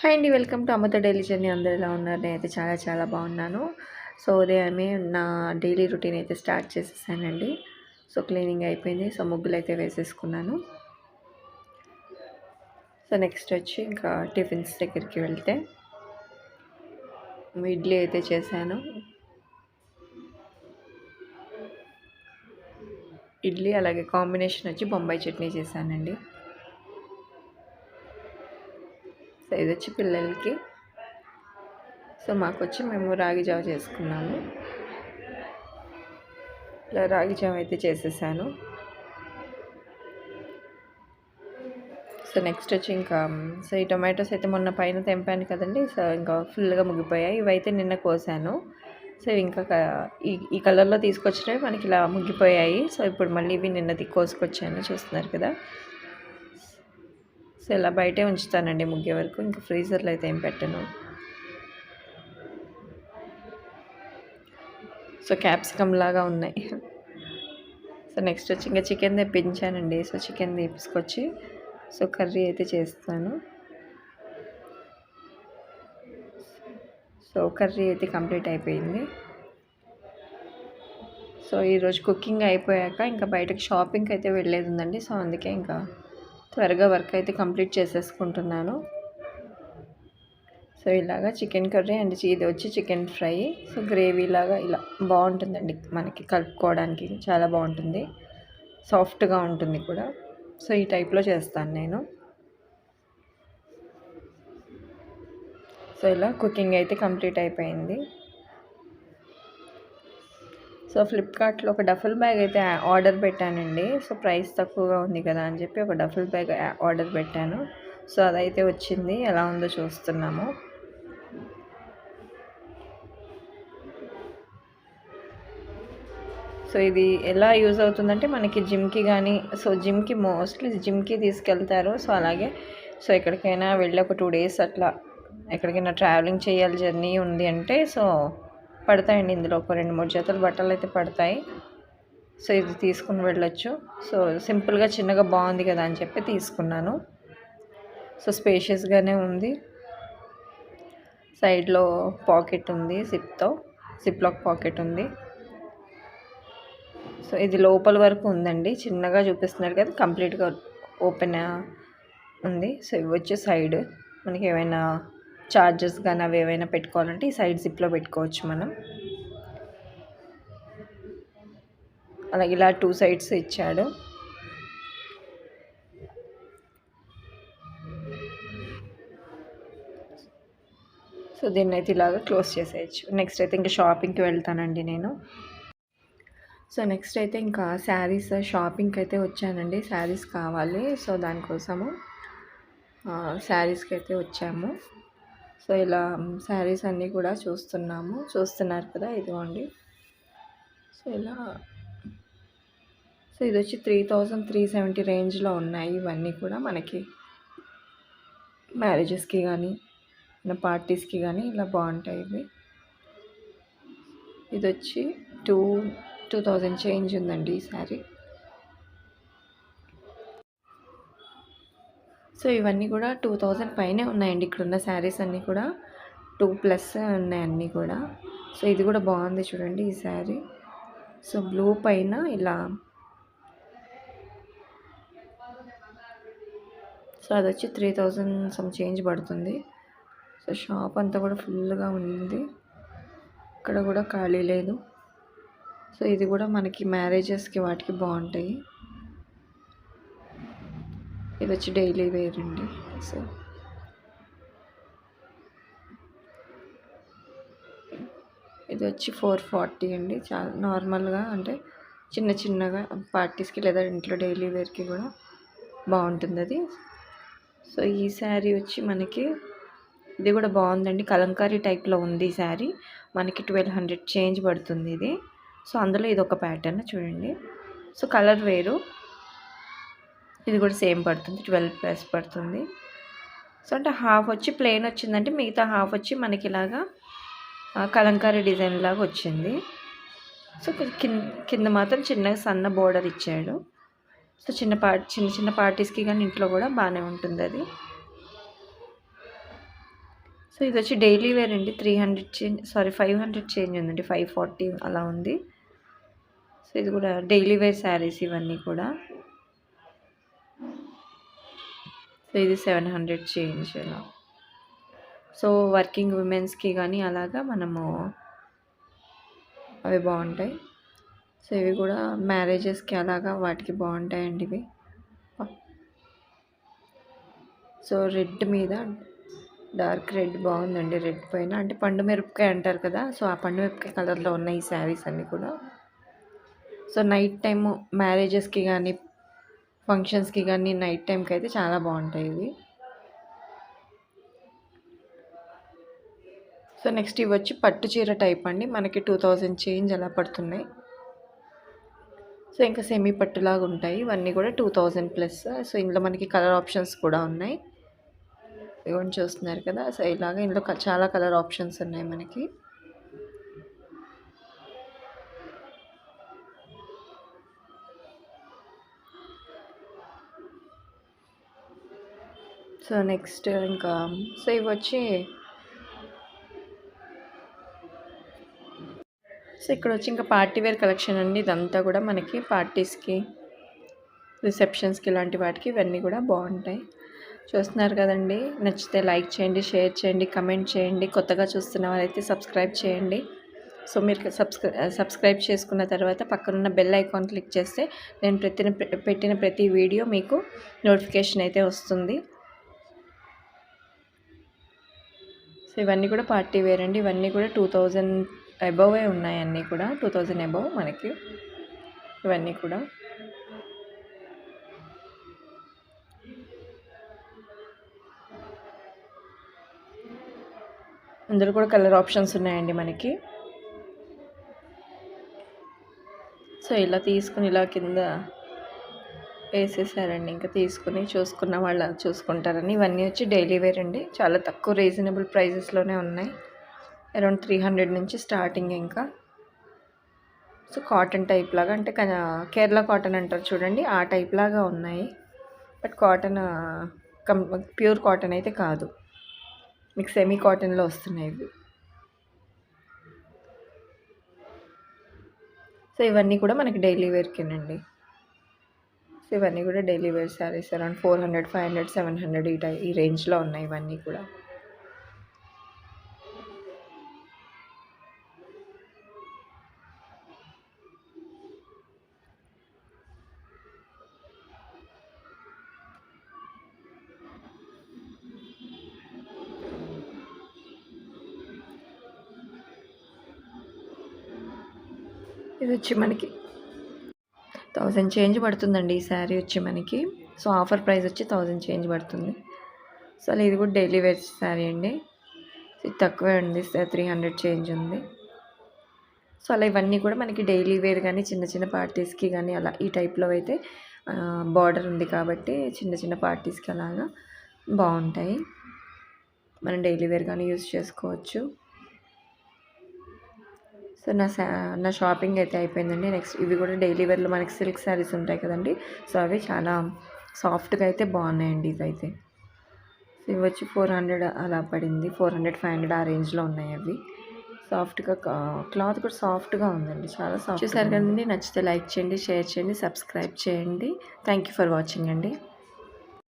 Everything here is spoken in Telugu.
హాయ్ అండి welcome to Amrutha daily journey. అందరు ఎలా ఉన్నారు? నేనైతే చాలా చాలా బాగున్నాను. సో ఉదయమే నా డైలీ రొటీన్ అయితే స్టార్ట్ చేసేసానండి. సో క్లీనింగ్ అయిపోయింది. సో ముగ్గులు అయితే వేసేసుకున్నాను. సో నెక్స్ట్ వచ్చి ఇంకా టిఫిన్స్ దగ్గరికి వెళ్తే ఇడ్లీ అయితే చేశాను. ఇడ్లీ అలాగే కాంబినేషన్ వచ్చి బొంబాయి చట్నీ చేశానండి. సో ఇది వచ్చి పిల్లలకి. సో మాకు వచ్చి మేము రాగి జావ చేసుకున్నాము. ఇలా రాగి జావ అయితే చేసేసాను. సో నెక్స్ట్ వచ్చి ఇంకా సో ఈ టొమాటోస్ అయితే మొన్న పైన తెంపాను కదండి. సో ఇంకా ఫుల్గా ముగిపోయాయి ఇవైతే నిన్న కోసాను. సో ఇంకా ఈ ఈ కలర్లో తీసుకొచ్చినవి మనకి ఇలా ముగిపోయాయి సో ఇప్పుడు మళ్ళీ ఇవి నిన్నది కోసుకొచ్చాను. చూస్తున్నారు కదా? సో ఇలా బయటే ఉంచుతానండి ముగ్గే వరకు. ఇంకా ఫ్రీజర్లో అయితే ఏం పెట్టను. సో క్యాప్సికమ్ లాగా ఉన్నాయి. సో నెక్స్ట్ వచ్చి ఇంకా చికెన్ తెప్పించానండి. సో చికెన్ తీసుకొచ్చి సో కర్రీ అయితే చేస్తాను. సో కర్రీ అయితే కంప్లీట్ అయిపోయింది. సో ఈరోజు కుకింగ్ అయిపోయాక ఇంకా బయటకు షాపింగ్కి అయితే వెళ్ళేది ఉందండి. సో అందుకే ఇంకా త్వరగా వర్క్ అయితే కంప్లీట్ చేసేసుకుంటున్నాను. సో ఇలాగా చికెన్ కర్రీ అండ్ ఇది వచ్చి చికెన్ ఫ్రై. సో గ్రేవీ లాగా ఇలా బాగుంటుందండి మనకి కలుపుకోవడానికి. చాలా బాగుంటుంది. సాఫ్ట్గా ఉంటుంది కూడా. సో ఈ టైప్లో చేస్తాను నేను. సో ఇలా కుకింగ్ అయితే కంప్లీట్ అయిపోయింది. సో ఫ్లిప్కార్ట్లో ఒక డఫుల్ బ్యాగ్ అయితే ఆర్డర్ పెట్టానండి. సో ప్రైస్ తక్కువగా ఉంది కదా అని చెప్పి ఒక డఫుల్ బ్యాగ్ ఆర్డర్ పెట్టాను. సో అదైతే వచ్చింది. ఎలా ఉందో చూస్తున్నాము. సో ఇది ఎలా యూజ్ అవుతుందంటే మనకి జిమ్కి కానీ సో జిమ్కి మోస్ట్లీ జిమ్కి తీసుకెళ్తారు. సో అలాగే సో ఎక్కడికైనా వెళ్ళి ఒక టూ డేస్ అట్లా ఎక్కడికైనా ట్రావెలింగ్ చేయాలి జర్నీ ఉంది అంటే సో పడతాయండి ఇందులో ఒక రెండు మూడు జతలు బట్టలు అయితే పడతాయి. సో ఇది తీసుకుని వెళ్ళొచ్చు. సో సింపుల్గా చిన్నగా బాగుంది కదా అని చెప్పి తీసుకున్నాను. సో స్పేషియస్గానే ఉంది. సైడ్లో పాకెట్ ఉంది సిప్తో సిప్లాక్ పాకెట్ ఉంది. సో ఇది లోపల వరకు ఉందండి. చిన్నగా చూపిస్తున్నారు కదా కంప్లీట్గా ఓపెన్ ఉంది. సో ఇవి వచ్చే సైడ్ మనకి ఏమైనా చార్జెస్ కానీ అవి ఏవైనా పెట్టుకోవాలంటే ఈ సైడ్ జిప్లో పెట్టుకోవచ్చు మనం. అలాగే ఇలా టూ సైడ్స్ ఇచ్చాడు. సో దీన్ని అయితే ఇలాగా క్లోజ్ చేసేయచ్చు. నెక్స్ట్ అయితే ఇంకా షాపింగ్కి వెళ్తానండి నేను. సో నెక్స్ట్ అయితే ఇంకా శారీస్ షాపింగ్కి అయితే వచ్చానండి. శారీస్ కావాలి. సో దానికోసము శారీస్కి అయితే వచ్చాము. సో ఇలా శారీస్ అన్నీ కూడా చూస్తున్నాము. చూస్తున్నారు కదా ఇదిగోండి. సో ఇలా సో ఇది వచ్చి త్రీ థౌజండ్ త్రీ సెవెంటీ రేంజ్లో ఉన్నాయి. ఇవన్నీ కూడా మనకి మ్యారేజెస్కి కానీ పార్టీస్కి కానీ ఇలా బాగుంటాయి ఇవి. ఇది వచ్చి టూ టూ థౌజండ్ చేంజ్ ఉందండి ఈ శారీ. సో ఇవన్నీ కూడా టూ థౌజండ్ పైనే ఉన్నాయండి. ఇక్కడ ఉన్న శారీస్ అన్నీ కూడా టూ ప్లస్ ఉన్నాయి అన్నీ కూడా. సో ఇది కూడా బాగుంది చూడండి ఈ శారీ. సో బ్లూ పైన ఇలా సో అది వచ్చి త్రీ థౌజండ్ సమ్ చేంజ్ పడుతుంది. సో షాప్ అంతా కూడా ఫుల్గా ఉంది. ఇక్కడ కూడా ఖాళీ లేదు. సో ఇది కూడా మనకి మ్యారేజెస్కి వాటికి బాగుంటాయి. ఇది వచ్చి డైలీ వేర్ అండి. సో ఇది వచ్చి ఫోర్ ఫార్టీ అండి. చాలా నార్మల్గా అంటే చిన్న చిన్నగా పార్టీస్కి లేదా ఇంట్లో డైలీ వేర్కి కూడా బాగుంటుంది అది. సో ఈ శారీ వచ్చి మనకి ఇది కూడా బాగుందండి. కలంకారీ టైప్లో ఉంది ఈ శారీ. మనకి ట్వెల్వ్ హండ్రెడ్ చేంజ్ పడుతుంది ఇది. సో అందులో ఇది ఒక ప్యాటర్న్ చూడండి. సో కలర్ వేరు. ఇది కూడా సేమ్ పడుతుంది ట్వెల్వ్ ప్లస్ పడుతుంది. సో అంటే హాఫ్ వచ్చి ప్లెయిన్ వచ్చిందంటే మిగతా హాఫ్ వచ్చి మనకి ఇలాగా కలంకారీ డిజైన్ లాగా వచ్చింది. సో కింద కింద మాత్రం చిన్నగా సన్న బోర్డర్ ఇచ్చాడు. సో చిన్న పార్టీ చిన్న చిన్న పార్టీస్కి కానీ ఇంట్లో కూడా బాగానే ఉంటుంది అది. సో ఇది వచ్చి డైలీ వేర్ అండి. Three hundred change sorry five hundred change ఉందండి. ఫైవ్ ఫార్టీ అలా ఉంది. సో ఇది కూడా డైలీ వేర్ శారీస్ ఇవన్నీ కూడా. సో ఇది సెవెన్ హండ్రెడ్ చేంజ్ ఇలా సో వర్కింగ్ ఉమెన్స్కి కానీ అలాగా మనము అవి బాగుంటాయి. సో ఇవి కూడా మ్యారేజెస్కి అలాగా వాటికి బాగుంటాయండి ఇవి. సో రెడ్ మీద డార్క్ రెడ్ బాగుందండి రెడ్ పైన. అంటే పండు మిరపకాయ అంటారు కదా సో ఆ పండు మిరపకాయ కలర్లో ఉన్నాయి ఈ శారీస్ అన్నీ కూడా. సో నైట్ టైం మ్యారేజెస్కి కానీ ఫంక్షన్స్కి కానీ నైట్ టైంకి అయితే చాలా బాగుంటాయి ఇవి. సో నెక్స్ట్ ఇవి వచ్చి పట్టు చీర టైప్ అండి. మనకి టూ థౌజండ్ చేంజ్ అలా పడుతున్నాయి. సో ఇంకా సెమీ పట్టులాగా ఉంటాయి. ఇవన్నీ కూడా టూ థౌజండ్ ప్లస్. సో ఇందులో మనకి కలర్ ఆప్షన్స్ కూడా ఉన్నాయి. ఇవన్నీ చూస్తున్నారు కదా. సో ఇలాగ ఇందులో చాలా కలర్ ఆప్షన్స్ ఉన్నాయి మనకి. సో నెక్స్ట్ ఇంకా సో ఇవి వచ్చి సో ఇక్కడ వచ్చి ఇంకా పార్టీ వేర్ కలెక్షన్ అండి. ఇదంతా కూడా మనకి పార్టీస్కి రిసెప్షన్స్కి ఇలాంటి వాటికి ఇవన్నీ కూడా బాగుంటాయి. చూస్తున్నారు కదండి. నచ్చితే లైక్ చేయండి షేర్ చేయండి కమెంట్ చేయండి. కొత్తగా చూస్తున్న వారైతే సబ్స్క్రైబ్ చేయండి. సో మీరు సబ్స్క్రై సబ్స్క్రైబ్ చేసుకున్న తర్వాత పక్కనున్న బెల్ ఐకాన్ క్లిక్ చేస్తే నేను ప్రతి పెట్టిన ప్రతి వీడియో మీకు నోటిఫికేషన్ అయితే వస్తుంది. ఇవన్నీ కూడా పార్టీ వేర్ అండి. ఇవన్నీ కూడా టూ థౌజండ్ అబోవే ఉన్నాయి అన్నీ కూడా. టూ థౌజండ్ అబోవ్ మనకి. ఇవన్నీ కూడా. అందులో కూడా కలర్ ఆప్షన్స్ ఉన్నాయండి మనకి. సో ఇలా తీసుకుని ఇలా కింద వేసేసారండి. ఇంకా తీసుకుని చూసుకున్న వాళ్ళు చూసుకుంటారని. ఇవన్నీ వచ్చి డైలీ వేర్ అండి. చాలా తక్కువ రీజనబుల్ ప్రైజెస్లోనే ఉన్నాయి. అరౌండ్ త్రీ హండ్రెడ్ నుంచి స్టార్టింగ్ ఇంకా. సో కాటన్ టైప్ లాగా అంటే కేరళ కాటన్ అంటారు చూడండి. ఆ టైప్ లాగా ఉన్నాయి. But cotton cum pure cotton అయితే కాదు. మీకు సెమీ కాటన్లో వస్తున్నాయి ఇవి. సో ఇవన్నీ కూడా మనకి డైలీ వేర్కేనండి. సో ఇవన్నీ కూడా daily wear saris around four hundred five hundred seven hundred ఈ టై ఈ రేంజ్లో ఉన్నాయి ఇవన్నీ కూడా. ఇది వచ్చి మనకి థౌజండ్ చేంజ్ పడుతుందండి ఈ శారీ వచ్చి మనకి. సో ఆఫర్ ప్రైస్ వచ్చి థౌజండ్ చేంజ్ పడుతుంది. సో అలా ఇది కూడా డైలీ వేర్ శారీ అండి. ఇది తక్కువే ఉంది త్రీ హండ్రెడ్ చేంజ్ ఉంది. సో అలా ఇవన్నీ కూడా మనకి డైలీ వేర్ కానీ చిన్న చిన్న పార్టీస్కి కానీ అలా ఈ టైప్లో అయితే బార్డర్ ఉంది కాబట్టి చిన్న చిన్న పార్టీస్కి అలాగా బాగుంటాయి. మనం డైలీ వేర్ కానీ యూస్ చేసుకోవచ్చు. సో నా శా నా షాపింగ్ అయితే అయిపోయిందండి. నెక్స్ట్ ఇవి కూడా డైలీ వేర్లో మనకి సిల్క్ శారీస్ ఉంటాయి కదండి. సో అవి చాలా సాఫ్ట్గా అయితే బాగున్నాయండి ఇవైతే. ఇవి వచ్చి ఫోర్ హండ్రెడ్ అలా పడింది. ఫోర్ హండ్రెడ్ ఫైవ్ హండ్రెడ్ ఆ రేంజ్లో ఉన్నాయి అవి. సాఫ్ట్గా క్లాత్ కూడా సాఫ్ట్గా ఉందండి. చాలా సాఫ్ట్ చూసారు కదండి. నచ్చితే లైక్ చేయండి షేర్ చేయండి సబ్స్క్రైబ్ చేయండి. థ్యాంక్ యూ ఫర్ వాచింగ్ అండి.